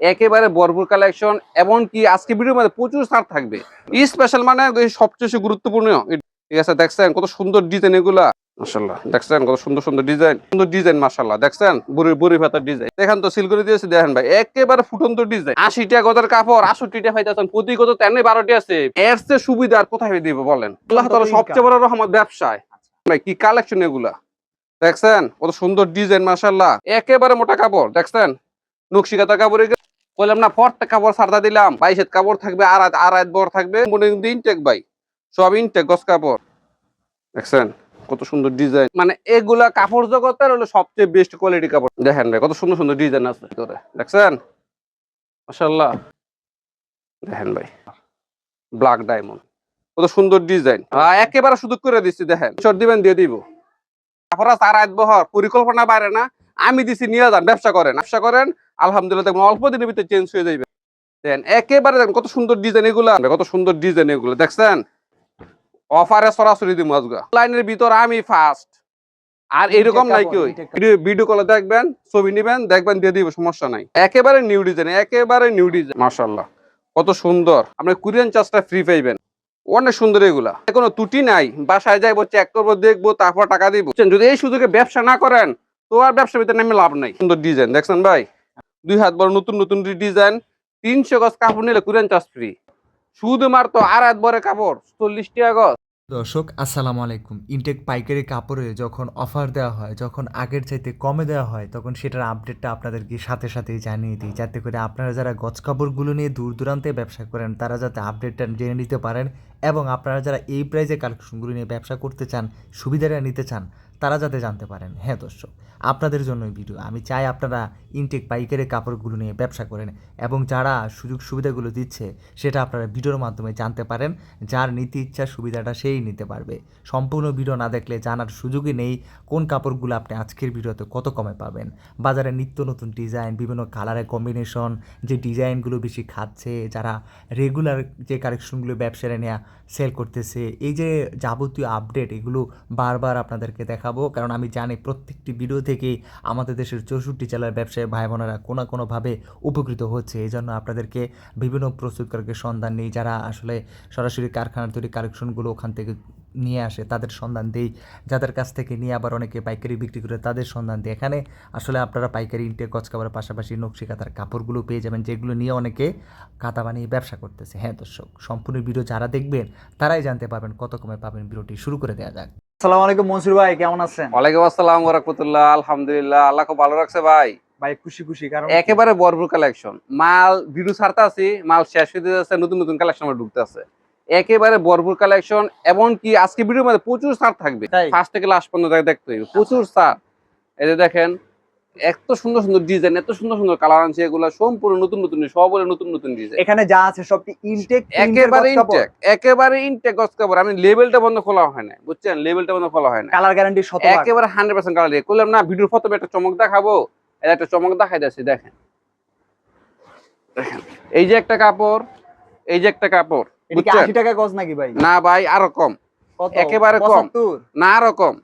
একেবারে ভরপুর কালেকশন এমনকি আজকে ভিডিওর মধ্যে প্রচুর ছাড় থাকবে। স্পেশাল মানে সবচেয়ে গুরুত্বপূর্ণ। ঠিক আছে দেখছেন কত সুন্দর ডিজাইন এগুলা। দেখছেন কত সুন্দর সুন্দর ডিজাইন সুন্দর ডিজাইন দেখছেন? বুড়ি বুড়ি ভাতার ডিজাইন দেখেন তো সিলগুড়ি দিয়েছে দেখেন ভাই একেবারে ফুটন্ত ডিজাইন আশি টাকা গজার কাপড় আষট্টি টাকা পাইতেছেন প্রতি কত তেমনি বারোটি আছে। এর চেয়ে সুবিধা আর কোথায় দিব বলেন? আল্লাহ সবচেয়ে বড় রহমত ব্যবসায়। ভাই কি কালেকশন এগুলা? দেখছেন? কত সুন্দর ডিজাইন মাশাল্লাহ একেবারে মোটা কাপড় দেখছেন? নকশিকাতা কাপড় বললাম না ফর্ট কাপড় সারদা দিলাম, বাইশের কাপড় থাকবে, আর আর আধ বড় থাকবে ইনটেক ভাই, সব ইনটেক গস কাপড়। দেখছেন কত সুন্দর ডিজাইন মানে এগুলা কাপড় জগতের হলো সবচেয়ে বেস্ট কোয়ালিটি কাপড়। দেখেন ভাই, কত সুন্দর সুন্দর ডিজাইন আছে ভিতরে। দেখছেন? মাশাল্লাহ দেখেন ভাই ব্ল্যাক ডায়মন্ড কত সুন্দর ডিজাইন একেবারে শুধু করে দিচ্ছি দেখেন। চট দিবেন, দিয়ে দিব। কাপড় আর আধ বহর, পরিকল্পনা বাইরে না, আমি দিছি, নিয়ে যান, ব্যবসা করেন। ব্যবসা করেন আলহামদুলিল্লাহ দেখবেন অল্প দিনের ভিতরে চেঞ্জ হয়ে যাবে দেন একেবারে দেখেন কত সুন্দর ডিজাইন এগুলা। কত সুন্দর ডিজাইন এগুলো। দেখছেন? অফারে সরাসরি দিব আজকে। লাইনের ভিতর আমি ফার্স্ট আর এরকম নাই কেউ ভিডিও কলে দেখবেন ছবি নিবেন দেখবেন দিয়ে দিব সমস্যা নাই। একেবারে নিউ ডিজাইন একেবারে নিউ ডিজাইন মাশাআল্লাহ। কত সুন্দর। আপনি কোরিয়ান চার্জটা ফ্রি পাইবেন। অনেক সুন্দর এগুলা। কোনো ত্রুটি নাই। বাসায় যাইবো চেক করব দেখব তারপর টাকা দিব। যদি এই সুযোগে ব্যবসা না করেন তো আর ব্যবসার ভিতরে নামে লাভ নাই। সুন্দর ডিজাইন দেখছেন ভাই? দুই হাত বড় নতুন নতুন ডিজাইন তিনশো গজ কাপড় নিলে কোরিয়ান চার্জ ফ্রি শুধুমাত্র আর হাত বড় কাপড়, চল্লিশ টাকা গজ। দর্শক, আসসালামু আলাইকুম। ইনটেক পাইকারি কাপড়ে যখন অফার দেওয়া হয়, যখন আগের চাইতে কমে দেওয়া হয়, তখন সেটার আপডেটটা আপনাদেরকে সাথে সাথেই জানিয়ে দিই। যাতে করে আপনারা যারা গজ কাপড়গুলো নিয়ে দূর দূরান্তে ব্যবসা করেন, তারা যাতে আপডেটটা জেনে নিতে পারেন এবং আপনারা যারা এই প্রাইজে কালেকশনগুলো নিয়ে ব্যবসা করতে চান, সুবিধাটা নিতে চান তারা যাতে জানতে পারেন। হ্যাঁ দর্শক, আপনাদের জন্য ভিডিও আমি চাই আপনারা ইনটেক পাইকারি কাপড়গুলো নিয়ে ব্যবসা করেন এবং যারা সুযোগ সুবিধাগুলো দিচ্ছে, সেটা আপনারা ভিডিওর মাধ্যমে জানতে পারেন। যার নিতে, ইচ্ছা, সুবিধাটা সেই নিতে পারবে। সম্পূর্ণ ভিডিও না দেখলে জানার সুযোগই নেই কোন কাপড়গুলো আপনি আজকের ভিডিওতে কত কমে পাবেন। বাজারে নিত্য নতুন ডিজাইন বিভিন্ন কালারের কম্বিনেশন যে ডিজাইনগুলো বেশি খাচ্ছে, যারা রেগুলার যে কালেকশনগুলো ব্যবসায় নেওয়া সেল করতেছে, এই যে যাবতীয় আপডেট এগুলো বারবার আপনাদেরকে দেখাবো, কারণ আমি জানি প্রত্যেকটি ভিডিও থেকেই আমাদের দেশের চৌষট্টি জেলার ব্যবসায়ী ভাই বোনেরা কোনো কোনোভাবে উপকৃত হচ্ছে। এই জন্য আপনাদেরকে বিভিন্ন প্রস্তুতকারকের সন্ধান নেই, যারা আসলে সরাসরি কারখানার তৈরি কালেকশনগুলো ওখান থেকে নিয়ে আসে, তাদের সন্ধান দেই। যাদের কাছ থেকে নিয়ে আবার অনেকে পাইকারি বিক্রি করে, তাদের সন্ধান দেয় এখানে আসলে আপনারা পাইকারি ইনটেক গজ কাপড়ের পাশাপাশি নকশি কাতার কাপড়গুলো পেয়ে যাবেন, যেগুলো নিয়ে অনেকে কাতা বানিয়ে ব্যবসা করতেছে। হ্যাঁ দর্শক, সম্পূর্ণ ভিডিও যারা দেখবেন, তারাই জানতে পারবেন কত কমে পাবেন। ভিডিওটি শুরু করে দেওয়া যাক। আসসালামু আলাইকুম মনসুর ভাই কেমন আছেন? ওয়ালাইকুম আসসালাম ওরহমতুল্লাহ আলহামদুলিল্লাহ আল্লাহ খুব ভালো রাখছে ভাই। ভাই খুশি খুশি কারণ একেবারে ভরপুর কালেকশন মাল ভিডিও ছাড়তে আছি মাল শেষ হতে যাচ্ছে নতুন নতুন কালেকশন আমার ঢুকতে আছে। একেবারে ভরপুর কালেকশন এমনকি আজকে ভিডিওর মধ্যে প্রচুর ছাড় থাকবে? ফার্স্ট থেকে লাস্ট পর্যন্ত দেখতে- হবে প্রচুর ছাড়। এই যে দেখেন এত সুন্দর সুন্দর ডিজাইন এত সুন্দর সুন্দর কালার আনছে এগুলো সম্পূর্ণ নতুন নতুন সব নতুন নতুন ডিজাইন এখানে যা আছে সব ইনটেক একেবারে ইনটেক একেবারে ইনটেক গস কাপড়। আমি লেভেলটা বন্ধ খোলা হয় না বুঝছেন? লেভেলটা বন্ধ খোলা হয় না কালার গ্যারান্টি শত একেবারে হান্ড্রেড পার্সেন্ট কালার দিয়ে। করলাম না ভিডিওর প্রথমে একটা চমক দেখাবো। এটা একটা চমক দেখাই যাচ্ছে দেখেন। দেখেন এই যে একটা কাপড় এই যে একটা কাপড় এটা কি বুঝছেন? 80 টাকা গজ নাকি ভাই? না ভাই আরও কম। কত? একেবারে কম। না আরও কম।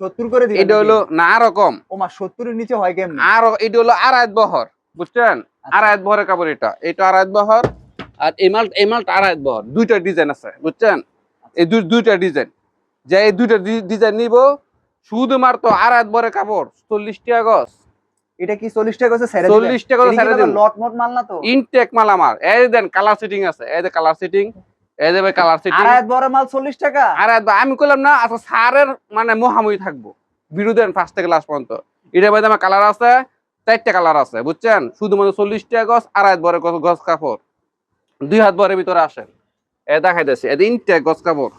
70 করে দিবেন এটা হলো না আরও কম। ও মা 70 এর নিচে হয় কেমন? আরও এটা হলো বহর বুঝছেন? আচ্ছা। বহরের কাপড় এটা। এটা বহর আর এই মাল এই মালটা আড়াইত বহর। দুইটা ডিজাইন আছে বুঝছেন? এই দুইটা ডিজাইন। যে এই দুইটা ডিজাইন নিব শুধু শুধুমাত্র আড়াইত বহরের কাপড় চল্লিশ টাকা গজ। এটা কি 40 টাকা গজে ছেড়ে 40 টাকা ছেড়ে। লট মট মাল না তো? ইনটেক মাল আমার। এই দেন কালার সেটিং আছে। এই যে কালার সেটিং এই যে কালার সেটিং আড়াই বড় মাল 40 টাকা? আর আমি কইলাম না আচ্ছা সারের মানে থাকব। ফার্স্ট থেকে লাস্ট পর্যন্ত। মধ্যে আমার কালার আছে চারটা কালার আছে বুঝছেন? শুধুমাত্র চল্লিশ টাকা গছ আড়াই হাত বড় গছ কাপড়। দুই হাত বরের ভিতরে আসেন। এ দেখাইতেছি এটা ইনটেক গছ কাপড়।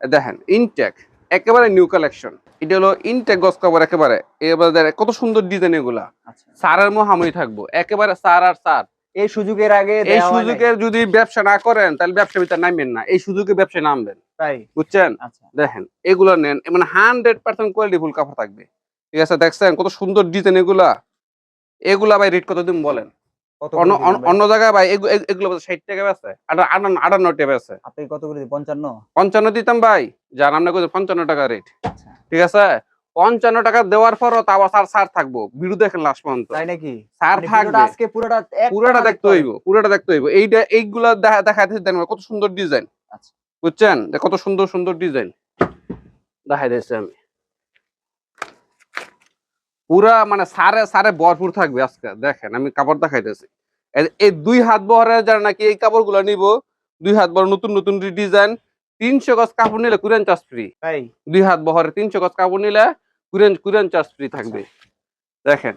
দেখেন ইনটেক একেবারে নিউ কালেকশন এটা হলো ইনটেক গছ কাপড় একেবারে। এবার কত সুন্দর ডিজাইন এগুলা। আচ্ছা। সারের মহাময়ী থাকব। একেবারে সার আর সার। এই সুযোগের আগে এই। সুযোগের যদি ব্যবসা না করেন তাহলে ব্যবসা ভিতরে নামবেন না। এই সুযোগে ব্যবসা নামবেন। তাই? বুঝছেন? আচ্ছা। দেখেন এগুলো নেন মানে হান্ড্রেড পার্সেন্ট কোয়ালিটি ফুল কাপড় থাকবে। ঠিক আছে দেখছেন? কত সুন্দর ডিজাইন এগুলা। এগুলা ভাই রেট কত দিন বলেন? অন্য অন্য- জায়গায় ভাই এগু- এগু- এগুলো ষাট টাকা আছে আটান্ন টাকা আছে আপনি কত করে 55 পঞ্চান্ন? দিতাম ভাই। যার আমরা পঞ্চান্ন টাকা রেট আচ্ছা। ঠিক আছে? পঞ্চান্ন টাকা দেওয়ার পরও তাও সার সার থাকব। ভিডিও দেখেন লাস্ট পর্যন্ত। তাই নাকি? সার মানে থাকবে। আজকে পুরোটা পুরোটা দেখতে হইব পুরোটা দেখতে হইব। এইটা এইগুলা দেখা দেখাইতে দেখেন কত সুন্দর ডিজাইন আচ্ছা। বুঝছেন? কত সুন্দর সুন্দর ডিজাইন দেখাই দিয়েছি আমি। পুরা মানে সারে সারে ভরপুর থাকবে আজকে। দেখেন আমি কাপড় দেখাইতেছি। এই- দুই হাত বহরে যারা নাকি এই কাপড়গুলা নিব দুই হাত বহর নতুন নতুন ডিজাইন তিনশো গজ কাপড় নিলে কুরিয়ান চার্জ ফ্রি তাই? দুই হাত বহরে তিনশো গজ কাপড় নিলে কুরিয়ান কুরিয়ান চার্জ ফ্রি থাকবে। দেখেন।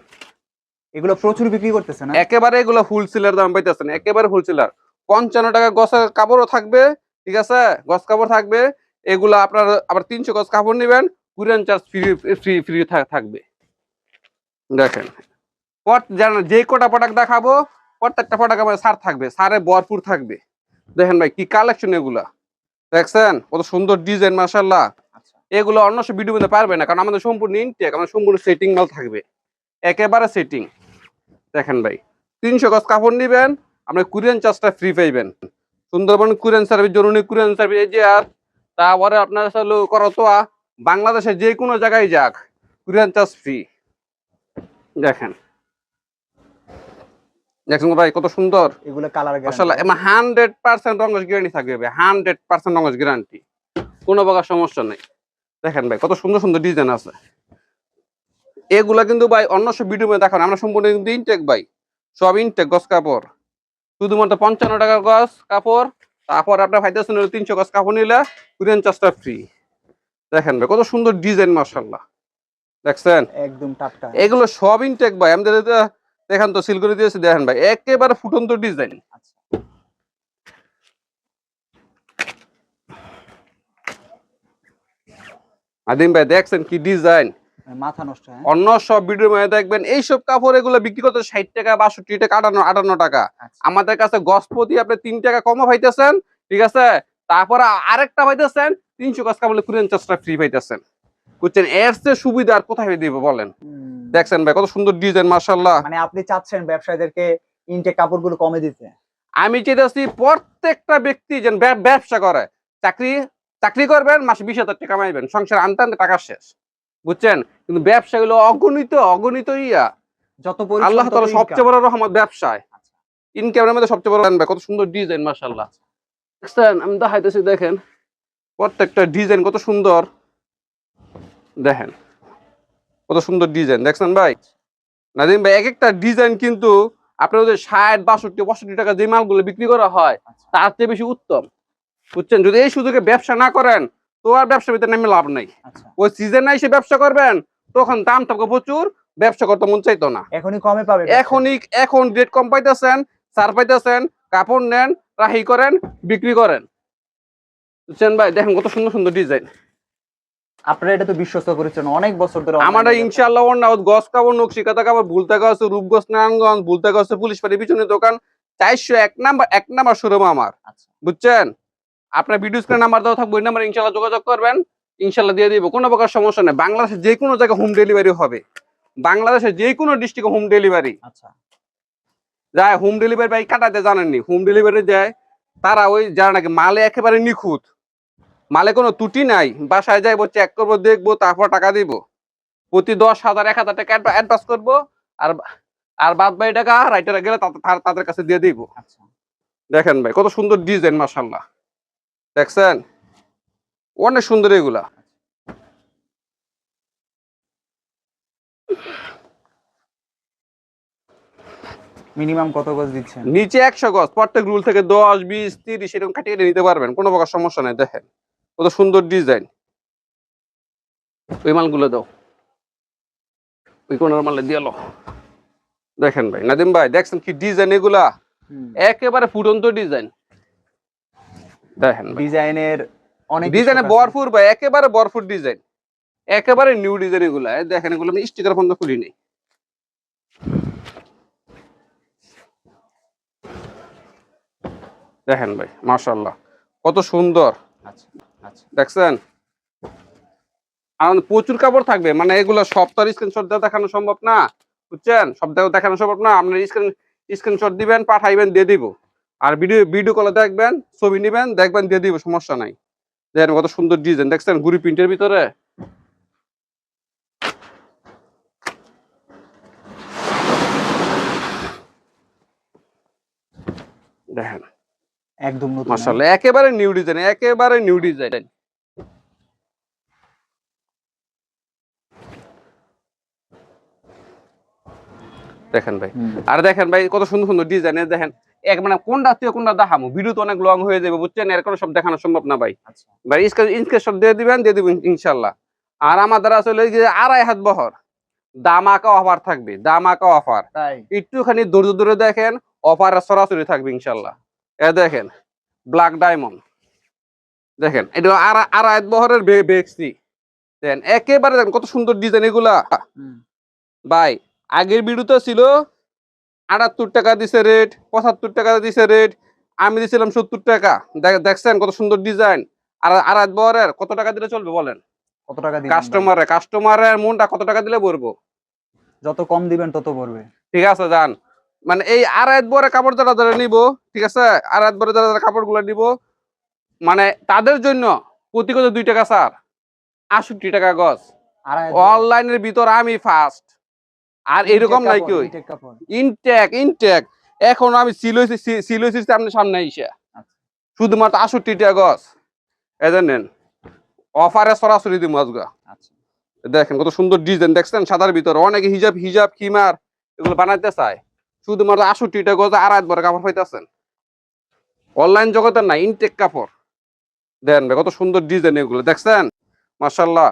এগুলো প্রচুর বিক্রি করতেছে না? একেবারে এগুলো হোলসেলের দাম পাইতেছেন একেবারে হোলসেলার পঞ্চান্ন টাকা গছের কাপড়ও থাকবে ঠিক আছে? গছ কাপড় থাকবে এগুলো আপনার আবার তিনশো গজ কাপড় নেবেন courier charge free free free থাকবে। দেখেন। যে কটা প্রোডাক্ট দেখাবো প্রত্যেকটা প্রোডাক্ট আমার সার থাকবে সারে ভরপুর থাকবে। দেখেন ভাই কি কালেকশন এগুলা। দেখছেন? কত সুন্দর ডিজাইন মাসাল্লাহ আচ্ছা এগুলো অন্য সব ভিডিও মধ্যে পারবে না কারণ আমাদের সম্পূর্ণ ইনটেক আমাদের সম্পূর্ণ সেটিং মাল থাকবে। একেবারে সেটিং দেখেন ভাই তিনশো গজ কাপড় নিবেন আপনি কুরিয়ান চার্জটা ফ্রি পাইবেন। সুন্দরবন কুরিয়ান সার্ভিস জরুরি কুরিয়ান সার্ভিস এই যে আর তারপরে আপনার হলো করতোয়া বাংলাদেশে যে কোনো জায়গায় যাক কুরিয়ান চার্জ ফ্রি দেখেন। দেখছেন ভাই কত সুন্দর। এগুলো কালার আসলে হান্ড্রেড পার্সেন্ট রঙের গ্যারান্টি থাকবে হান্ড্রেড পার্সেন্ট রঙের গ্যারান্টি কোনো প্রকার সমস্যা নেই। দেখেন ভাই কত সুন্দর সুন্দর ডিজাইন আছে। এগুলা কিন্তু ভাই অন্য সব ভিডিও দেখান আমরা সম্পূর্ণ কিন্তু ইনটেক ভাই সব ইনটেক গছ কাপড়। শুধুমাত্র পঞ্চান্ন টাকার গছ কাপড় তারপর আপনার ফাইদাসন তিনশো গছ কাপড় নিলে চার্জটা ফ্রি দেখেন ভাই কত সুন্দর ডিজাইন মার্শাল্লাহ দেখছেন? একদম টাটকা। এগুলো সব ইনটেক ভাই আমাদের দেখেন তো সিল করে দিয়েছি দেখেন ভাই একেবারে ফুটন্ত ডিজাইন আদিম ভাই দেখছেন কি ডিজাইন মাথা নষ্ট হ্যাঁ। অন্য সব ভিডিওর মধ্যে দেখবেন এইসব কাপড় এগুলো বিক্রি করতে ষাট টাকা বাষট্টি টাকা আটান্ন আটান্ন টাকা। আচ্ছা। আমাদের কাছে গসপতি আপনি তিন টাকা কমও পাইতেছেন ঠিক আছে? তারপরে আরেকটা পাইতেছেন তিনশো কাজ কাপড় কুরিয়ান চার্জটা ফ্রি পাইতেছেন। বুঝছেন? এর চেয়ে সুবিধা আর কোথায় দিব বলেন? দেখছেন ভাই কত সুন্দর ডিজাইন মার্শাল্লাহ মানে আপনি চাচ্ছেন ব্যবসায়ীদেরকে ইনটেক কাপড়গুলো কমে দিতে? আমি চেয়েছি প্রত্যেকটা ব্যক্তি যেন ব্যবসা করে। চাকরি চাকরি করবেন মাসে বিশ হাজার টাকা কামাইবেন সংসার আনতে আনতে টাকা শেষ। বুঝছেন? কিন্তু ব্যবসা গুলো অগণিত অগণিত ইয়া। যত আল্লাহ তালা সবচেয়ে বড় রহমত ব্যবসায়। ইনকামের মধ্যে সবচেয়ে বড় আনবে। কত সুন্দর ডিজাইন দেখছেন আমি দেখাইতেছি দেখেন। প্রত্যেকটা ডিজাইন কত সুন্দর। দেখেন। কত সুন্দর ডিজাইন দেখছেন ভাই? নাদিম ভাই এক একটা ডিজাইন কিন্তু আপনার ষাট বাষট্টি পঁয়ষট্টি টাকা যে মালগুলো বিক্রি করা হয় আচ্ছা। তার চেয়ে বেশি উত্তম। বুঝছেন? যদি এই সুযোগে ব্যবসা না করেন তো আর ব্যবসার ভিতরে নেমে লাভ নাই। আচ্ছা। ওই সিজন এসে ব্যবসা করবেন তখন দাম থাকবে প্রচুর ব্যবসা করতে মন চাইতো না। এখনই কমে পাবে এখনই এখন রেট কম পাইতেছেন সার পাইতেছেন কাপড় নেন রাহি করেন বিক্রি করেন। বুঝছেন ভাই? দেখেন কত সুন্দর সুন্দর ডিজাইন আপনারা এটা তো বিশ্বস্ত করেছেন অনেক বছর ধরে আমরা ইনশাআল্লাহ গস কাপড় নকশি কাতা কাপড় ভুলতে গেছে রূপগঞ্জ নারায়ণগঞ্জ ভুলতে গেছে পুলিশ পাড়ি পিছনে দোকান চারশো এক নাম্বার এক নাম্বার শোরুম আমার। আচ্ছা। বুঝছেন? আপনার ভিডিও স্ক্রিন নাম্বার দেওয়া থাকবে ওই নাম্বার ইনশাল্লাহ যোগাযোগ করবেন। ইনশাল্লাহ দিয়ে দিব কোনো প্রকার সমস্যা নেই। বাংলাদেশে যে কোনো জায়গায় হোম ডেলিভারি হবে। বাংলাদেশে যে কোনো ডিস্ট্রিক্টে হোম ডেলিভারি আচ্ছা। যায় হোম ডেলিভারি ভাই কাটাতে জানেননি? হোম ডেলিভারি যায় তারা ওই যারা নাকি মালে একেবারে নিখুঁত। মালে কোনো ত্রুটি নাই বাসায় যাইবো চেক করব দেখব তারপর টাকা দিব। প্রতি দশ হাজার এক হাজার টাকা অ্যাডভান্স করব আর আর বাদ বাকি টাকা রাইটারে গেলে তাদের কাছে দিয়ে দিব। আচ্ছা। দেখেন ভাই কত সুন্দর ডিজাইন মাসাল্লাহ দেখছেন? অনেক সুন্দর এগুলা। মিনিমাম কত গজ দিচ্ছেন? নিচে একশো গজ প্রত্যেক রুল থেকে দশ বিশ তিরিশ এরকম কাটিয়ে কেটে নিতে পারবেন কোনো প্রকার সমস্যা নেই দেখেন। কত সুন্দর ডিজাইন। ওই মালগুলো দাও। ওই কোনার মালে দিয়ে দেখেন ভাই নাদিম ভাই দেখছেন কি ডিজাইন এগুলা? একেবারে ফুটন্ত ডিজাইন। দেখেন ডিজাইনের অনেক ডিজাইনে বরফুর ভাই একেবারে বরফুর ডিজাইন। একেবারে নিউ ডিজাইন এগুলা। দেখেন এগুলো আমি স্টিকার বন্ধ খুলি নেই। দেখেন ভাই মাশাল্লাহ কত সুন্দর। আচ্ছা আচ্ছা। দেখছেন? আর প্রচুর কাপড় থাকবে। মানে এগুলো সব তো স্ক্রিনশট দিয়ে দেখানো সম্ভব না। বুঝছেন? দেখানো দেখানো সম্ভব না। আপনার স্ক্রিন স্ক্রিনশট দিবেন পাঠাইবেন দিয়ে দিব। আর ভিডিও ভিডিও কলে দেখবেন ছবি নিবেন দেখবেন দিয়ে দিব সমস্যা নাই। দেখেন কত সুন্দর ডিজাইন দেখছেন গুড়ি প্রিন্টের ভিতরে? দেখেন। একদম একেবারে নিউ ডিজাইন একেবারে নিউ ডিজাইন দেখেন ভাই। আর দেখেন ভাই কত সুন্দর সুন্দর ডিজাইন দেখেন। এক মানে কোনটা থেকে কোনটা দেখামো? ভিডিও তো অনেক লং হয়ে যাবে বুঝছেন? এর কোনো সব দেখানো সম্ভব না ভাই। আচ্ছা। ভাই দিয়ে দিবেন দিয়ে দিবেন ইনশাল্লাহ। আর আমাদের আসলে আড়াই হাত বহর। দামাকা অফার থাকবে দামাকা অফার একটুখানি দূরে দূরে দেখেন অফার সরাসরি থাকবে ইনশাল্লাহ। এ দেখেন ব্ল্যাক ডায়মন্ড দেখেন এটা আড়া- আড়াই হাত বহরের বেক্সি। দেখেন একেবারে দেখেন কত সুন্দর ডিজাইন এগুলা। ভাই আগের ভিডিওতে ছিল আটাত্তর টাকা দিছে রেট পঁচাত্তর টাকা দিছে রেট আমি দিছিলাম সত্তর টাকা। দেখছেন কত সুন্দর ডিজাইন আর আড়াই বহরের কত টাকা দিলে চলবে বলেন? কত টাকা দিবেন ভাই? কাস্টমারে কাস্টমারের মনটা কত টাকা দিলে বলব যত কম দিবেন তত পড়বে ঠিক আছে যান। মানে এই আড়াই বরে কাপড় যারা যারা নিব ঠিক আছে? আড়াই বরে যারা যারা কাপড়গুলো নিব মানে তাদের জন্য প্রতি কত দুই টাকা স্যার? আষট্টি টাকা গজ। অনলাইনের ভিতর আমি ফার্স্ট আর এরকম নাই কি ইনটেক ইনটেক এখন আমি সিলইছি সিলইছি আপনার সামনে এসে আচ্ছা। শুধুমাত্র আষট্টি টাকা গজ এই জানেন অফারে সরাসরি দিব আজগা। আচ্ছা। দেখেন কত সুন্দর ডিজাইন দেখছেন? সাদার ভিতরে অনেকে হিজাব হিজাব খিমার এগুলো বানাইতে চায়। শুধুমাত্র আষট্টিটা গজ আর আট বড় কাপড় পাইতেছেন। অনলাইন জগতের না ইনটেক কাপড়। দেন কত সুন্দর ডিজাইন এগুলো দেখছেন? মার্শাল্লাহ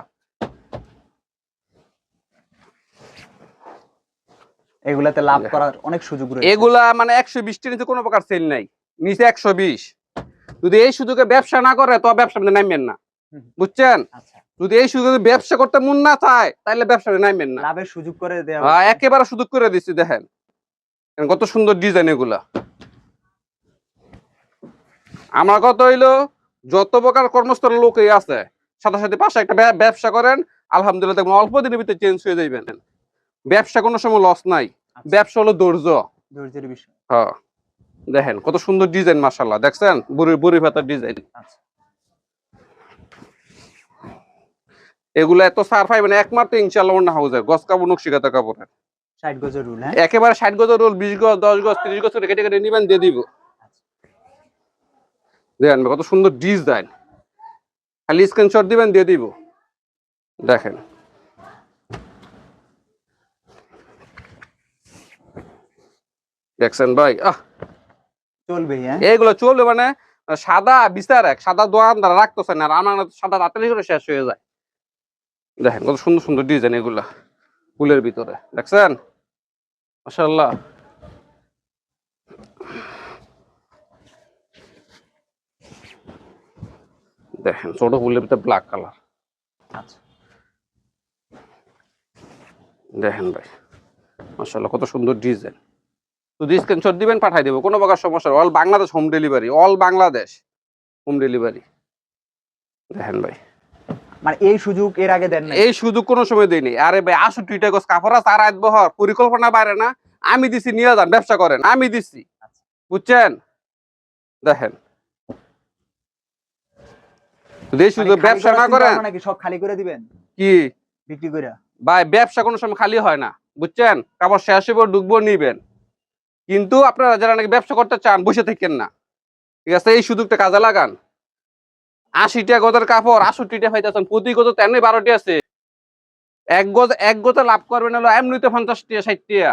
এগুলাতে লাভ করার অনেক সুযোগ রয়েছে। এগুলা মানে একশো বিশটির নিচে কোনো প্রকার সেল নাই। নিচে একশো বিশ। যদি এই সুযোগে ব্যবসা না করে তো ব্যবসা নামবেন না। বুঝছেন? আচ্ছা। যদি এই সুযোগে ব্যবসা করতে মন না চায় তাহলে ব্যবসা নামবেন না। লাভের সুযোগ করে দেওয়া একেবারে সুযোগ করে দিচ্ছি দেখেন। কত সুন্দর ডিজাইন এগুলা। আমার কথা হইল যত প্রকার কর্মস্থল লোকই আছে সাথে সাথে পাশে একটা ব্যবসা করেন আলহামদুলিল্লাহ অল্প দিনের ভিতরে চেঞ্জ হয়ে যাইবেন। ব্যবসা কোনো সময় লস নাই। আচ্ছা। ব্যবসা হলো ধৈর্য। ধৈর্যের বিষয়। হ্যাঁ। দেখেন কত সুন্দর ডিজাইন মাসাল্লাহ দেখছেন? বুড়ি বুড়ি ভাতার ডিজাইন আচ্ছা। এগুলো এত সার পাইবেন একমাত্র ইনশাল্লাহ অন্য হাউজের গছ কাপড় নকশিকাতা কাপড়ের। গজের হ্যাঁ? একেবারে ষাট গজ রোল বিশ গজ দশ গজ ত্রিশ গজ কেটে কেটে নিবেন দিয়ে দিব। দেখেন কত সুন্দর ডিজাইন খালি স্ক্রিনশট দিবেন দিয়ে দিব। দেখেন। দেখছেন ভাই? আহ! চলবে হ্যাঁ? এইগুলো চলবে মানে সাদা বিচার এক সাদা দোকানদার রাখতেছে না আর আমার সাদা তাড়াতাড়ি করে শেষ হয়ে যায়। দেখেন কত সুন্দর সুন্দর ডিজাইন এগুলা ফুলের ভিতরে দেখছেন? মাশাল্লাহ দেখেন ছোট ফুলের ভিতরে ব্ল্যাক কালার আচ্ছা। দেখেন ভাই মাশাল্লাহ কত সুন্দর ডিজাইন যদি স্ক্রিনশট দিবেন পাঠাই দেবো। কোনো প্রকার সমস্যা all Bangladesh home delivery all Bangladesh home delivery দেখেন ভাই। মানে এই সুযোগ এর আগে দেন এই সুযোগ কোনো সময় দেয়নি। আরে ভাই টুইটা গোস কাপড় আছে আর পরিকল্পনা বাইরে না। আমি দিছি নিয়ে যান ব্যবসা করেন। আমি দিছি। আচ্ছা। বুঝছেন? দেখেন। এই ব্যবসা না করেন নাকি? সব খালি করে দিবেন? কি? বিক্রি করে ভাই ব্যবসা কোনো সময় খালি হয় না। বুঝছেন? কাপড় শেষ হইব ঢুকবো নিবেন। কিন্তু আপনারা যারা নাকি ব্যবসা করতে চান, বসে থাকেন না। ঠিক আছে? এই সুযোগটা কাজে লাগান। আশিটা গজের কাপড়, আষট্টিটা পাইতেছেন প্রতি গজ তেমনি বারোটি আছে। এক গজ, এক গজে লাভ করবেন হলো এমনিতে পঞ্চাশ টিয়া ষাট টিয়া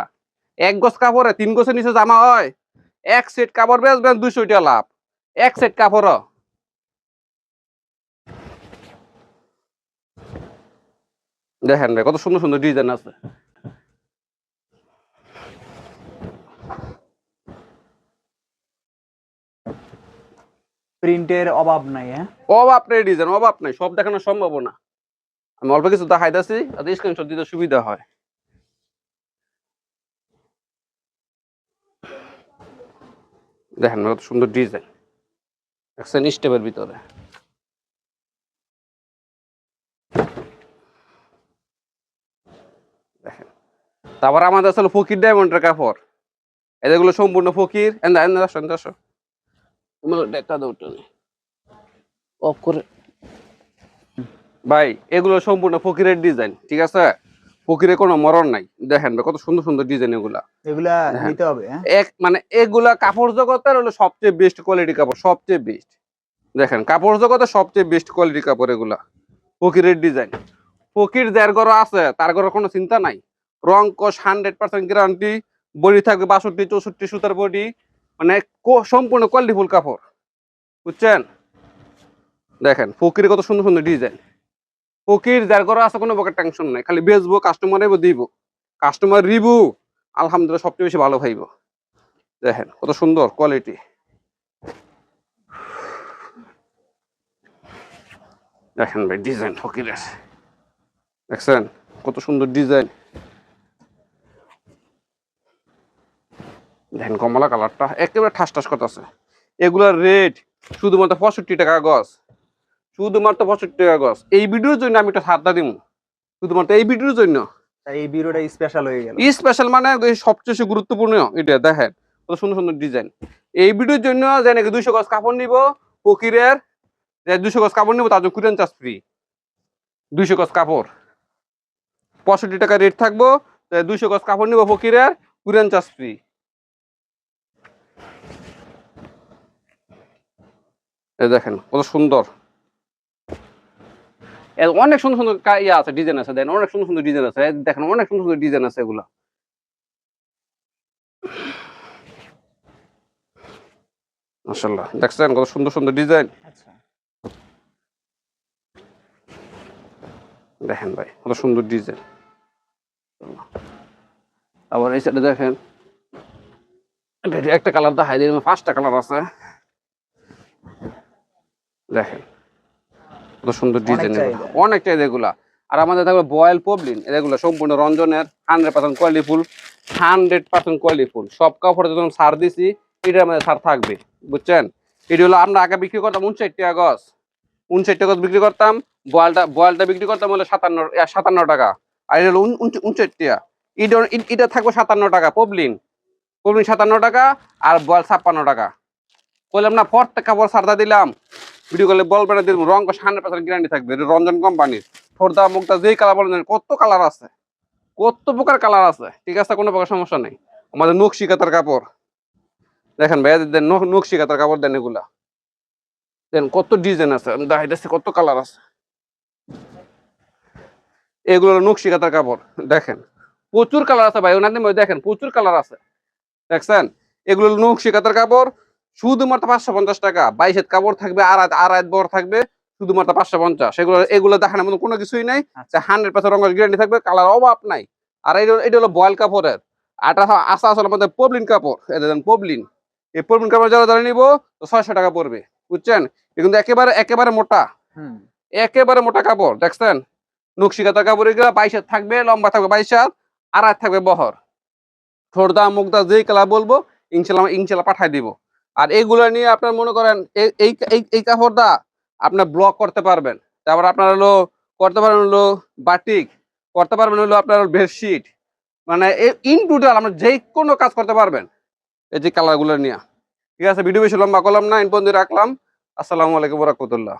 এক গজ কাপড়ে তিন গজের নিচে জামা হয়। এক সেট কাপড় বেচবেন দুইশো টিয়া লাভ। এক সেট কাপড় দেখেন ভাই কত সুন্দর সুন্দর ডিজাইন আছে। প্রিন্টের অভাব নাই হ্যাঁ? অভাব নেই ডিজাইন অভাব নাই, সব দেখানো সম্ভব না। আমি অল্প কিছু দেখাইতেছি আর স্ক্রিনশট দিতে সুবিধা হয়। দেখেন কত সুন্দর ডিজাইন দেখছেন স্টেপের ভিতরে। তারপর আমাদের আসলে ফকির ডায়মন্ডের কাপড়। এদেরগুলো সম্পূর্ণ ফকির। এন্দা এন্দা আসো আসো তুমি দেখা দাও অফ করে। ভাই এগুলো সম্পূর্ণ ফকিরের ডিজাইন ঠিক আছে? ফকিরে কোনো মরণ নাই। দেখেন কত সুন্দর সুন্দর ডিজাইন এগুলা। এগুলা হ্যাঁ। নিতে হবে হ্যাঁ? এক মানে এগুলা কাপড় জগতের হলো সবচেয়ে বেস্ট কোয়ালিটি কাপড় সবচেয়ে বেস্ট দেখেন কাপড় জগতের সবচেয়ে বেস্ট কোয়ালিটি কাপড় এগুলা। ফকিরের ডিজাইন ফকির যার ঘর আছে তার ঘরে কোনো চিন্তা নাই। রং কষ হান্ড্রেড পার্সেন্ট গ্যারান্টি বডি থাকবে বাষট্টি চৌষট্টি সুতার বডি মানে সম্পূর্ণ কোয়ালিটিফুল কাপড়। বুঝছেন? দেখেন, ফকির কত সুন্দর সুন্দর ডিজাইন ফকির, যার ঘরে আছে কোনো প্রকার টেনশন নাই, খালি বেচবো কাস্টমার দিব। কাস্টমার রিভিউ আলহামদুলিল্লাহ সবচেয়ে বেশি ভালো খাইবো দেখেন, কত সুন্দর কোয়ালিটি দেখেন ভাই ডিজাইন ফকিরের। দেখছেন? কত সুন্দর ডিজাইন দেখেন কমলা কালারটা একেবারে ঠাস ঠাস করতেছে। এগুলার রেট শুধুমাত্র পঁয়ষট্টি টাকা গছ শুধুমাত্র পঁয়ষট্টি টাকা গছ এই ভিডিওর জন্য আমি একটা সাতটা দিব শুধুমাত্র এই ভিডিওর জন্য। এই বিরোটা স্পেশাল হয়ে গেল। স্পেশাল মানে সবচেয়ে গুরুত্বপূর্ণ এটা দেখেন। কত সুন্দর সুন্দর ডিজাইন এই ভিডিওর জন্য যে নাকি দুইশো গজ কাপড় নিব ফকিরের যে দুইশো গজ কাপড় নিব তার জন্য কুরিয়ান চার্জ ফ্রি দুইশো গজ কাপড়। পঁয়ষট্টি টাকা রেট থাকব দুইশো গজ কাপড় নিব ফকিরের কুরিয়ান চার্জ ফ্রি এই দেখেন কত সুন্দর। অনেক সুন্দর সুন্দর ইয়ে আছে ডিজাইন আছে দেখেন অনেক সুন্দর সুন্দর ডিজাইন আছে। দেখেন অনেক সুন্দর সুন্দর ডিজাইন আছে এগুলা। দেখছেন কত সুন্দর সুন্দর ডিজাইন আচ্ছা। দেখেন ভাই কত সুন্দর ডিজাইন আবার এই সাইডে দেখেন একটা কালার দেখাই দিন পাঁচটা কালার আছে। দেখেন কত সুন্দর ডিজাইন আর আমাদের থাকবে বয়েল পবলিন এগুলো সম্পূর্ণ রঞ্জনের hundred percent quality full hundred percent quality full. সব কাপড়ে যখন সার দিছি এটার মধ্যে সার থাকবে বুঝছেন? এটি হলো আমরা আগে বিক্রি করতাম উনষাট টাকা গজ। উনষাট টাকা বিক্রি করতাম বয়েলটা বয়েলটা বিক্রি করতাম হলো সাতান্ন সাতান্ন টাকা। আর এটা হলো উন- উন- উনষাট টাকা। এটা এটা থাকবে সাতান্ন টাকা পবলিন পবলিন সাতান্ন টাকা আর বয়েল ছাপ্পান্ন টাকা। বললাম না প্রত্যেক কাপড় সারদা দিলাম। ভিডিও করলে বলবে না দিলাম রং হান্ড্রেড পার্সেন্ট গ্যারান্টি থাকবে। রঞ্জন কোম্পানির ফোরদা মুখটা যেই কালার বলেন কত কালার আছে? কত প্রকার কালার আছে? ঠিক আছে, কোনো প্রকার সমস্যা নেই। আমাদের নকশি কাতার কাপড়। দেখেন ভাইয়া দেন নকশি কাতার কাপড় দেন এগুলা। দেন কত ডিজাইন আছে দেখাইতেছি কত কালার আছে। এগুলো নকশি কাতার কাপড়, দেখেন। প্রচুর কালার আছে ভাই মধ্যে দেখেন, প্রচুর কালার আছে। দেখছেন? এগুলো নকশি কাতার কাপড় শুধুমাত্র পাঁচশো পঞ্চাশ টাকা। বাইশ হাত কাপড় থাকবে আর আর হাত বড় থাকবে শুধুমাত্র পাঁচশো পঞ্চাশ। এগুলো এগুলো দেখানোর মতো কোনো কিছুই নাই। আচ্ছা। হান্ড্রেড পার্সেন্ট রঙের গ্যারান্টি থাকবে কালার অভাব নাই। আর এটা এটা হলো বয়েল কাপড়ের। আটা আসা আসলে আমাদের পবলিন কাপড়। এটা দেন পবলিন এই পবলিন কাপড় যারা যারা নিবো তো ছয়শো টাকা পড়বে। বুঝছেন? কিন্তু একেবারে একেবারে মোটা। একেবারে মোটা কাপড় দেখছেন? নকশি কাতা কাপড় এগুলো বাইশ হাত থাকবে লম্বা থাকবে বাইশ হাত আর থাকবে বহর। ঠোরদা মুখদা যেই কালার বলব ইনশাল্লাহ ইনশাল্লাহ পাঠাই দিব। আর এইগুলো নিয়ে আপনার মনে করেন এই এই কাপড়টা আপনার ব্লক করতে পারবেন। তারপর আপনার হলো, করতে পারবেন হলো বাটিক করতে পারবেন হলো আপনার বেডশিট মানে ইন টোটাল আপনার যে কোনো কাজ করতে পারবেন। এই যে কালারগুলো নিয়ে। ঠিক আছে ভিডিও বেশি লম্বা করলাম না ইন পর্যন্ত রাখলাম। আসসালামু আলাইকুম রহমতুল্লাহ।